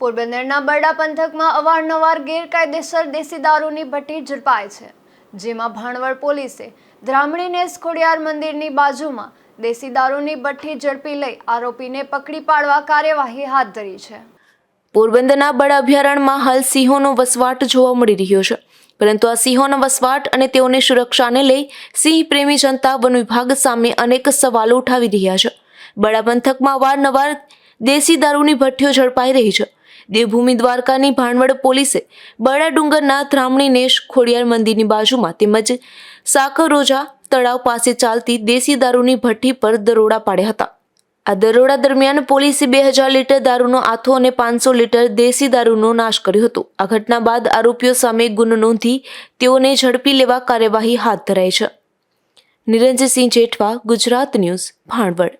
પોરબંદરના બરડા પંથકમાં અવારનવાર ગેરકાયદેસર દેશી દારૂની ભઠ્ઠી ઝડપાય છે, જેમાં ભાણવડ પોલીસે ધ્રામણીનેસ ખોડિયાર મંદિરની બાજુમાં દેશી દારૂની ભઠ્ઠી ઝડપી લઈ આરોપીને પકડી પાડવા કાર્યવાહી હાથ ધરી છે. પોરબંદરના બળ અભયારણ્યમાં હાલ સિંહોનો વસવાટ જોવા મળી રહ્યો છે, પરંતુ આ સિંહોનો વસવાટ અને તેઓની સુરક્ષાને લઈ સિંહ પ્રેમી જનતા વન વિભાગ સામે અનેક સવાલો ઉઠાવી રહ્યા છે. બડા પંથકમાં અવારનવાર દેશી દારૂની ભઠ્ઠીઓ ઝડપાઈ રહી છે દેવભૂમિ દ્વારકાની ભાણવડ પોલીસે બરડા ડુંગરના ત્રામણીનેશ ખોડિયાર મંદિરની બાજુમાં તેમજ સાકરોજા તળાવ પાસે ચાલતી દેશી દારૂની ભઠ્ઠી પર દરોડા પાડ્યા હતા. આ દરોડા દરમિયાન પોલીસે બે હજાર લીટર દારૂનો આથો અને પાંચસો લીટર દેશી દારૂનો નાશ કર્યો હતો. આ ઘટના બાદ આરોપીઓ સામે ગુનો નોંધી તેઓને ઝડપી લેવા કાર્યવાહી હાથ ધરાઈ છે. નિરંજનસિંહ જેઠવા, ગુજરાત ન્યૂઝ, ભાણવડ.